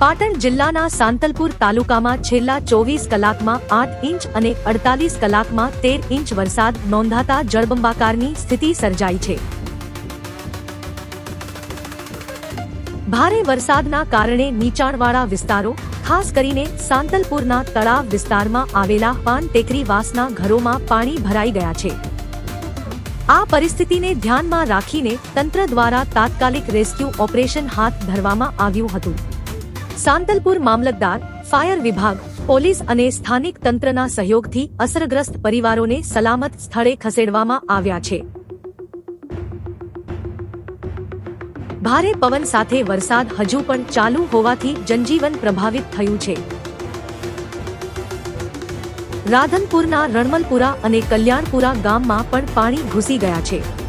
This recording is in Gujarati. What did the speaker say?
પાટણ જિલ્લાના સાંતલપુર તાલુકામાં છેલ્લા ચોવીસ કલાકમાં આઠ ઇંચ અને અડતાલીસ કલાકમાં તેર ઇંચ વરસાદ નોંધાતા જળબંબાકારની સ્થિતિ સર્જાઈ છે. ભારે વરસાદના કારણે નીચાણવાળા વિસ્તારો, ખાસ કરીને સાંતલપુરના તળાવ વિસ્તારમાં આવેલા પાન ટેકરીવાસના ઘરોમાં પાણી ભરાઈ ગયા છે. આ પરિસ્થિતિને ધ્યાનમાં રાખીને તંત્ર દ્વારા તાત્કાલિક રેસ્ક્યુ ઓપરેશન હાથ ધરવામાં આવ્યું હતું. સાંતલપુર મામલતદાર, ફાયર વિભાગ, પોલીસ અને સ્થાનિક તંત્રના સહયોગથી અસરગ્રસ્ત પરિવારોને સલામત સ્થળે ખસેડવામાં આવ્યા છે. ભારે પવન સાથે વરસાદ હજુ પણ ચાલુ હોવાથી જનજીવન પ્રભાવિત થયું છે. રાધનપુરના રણમલપુરા અને કલ્યાણપુરા ગામમાં પણ પાણી ઘૂસી ગયા છે.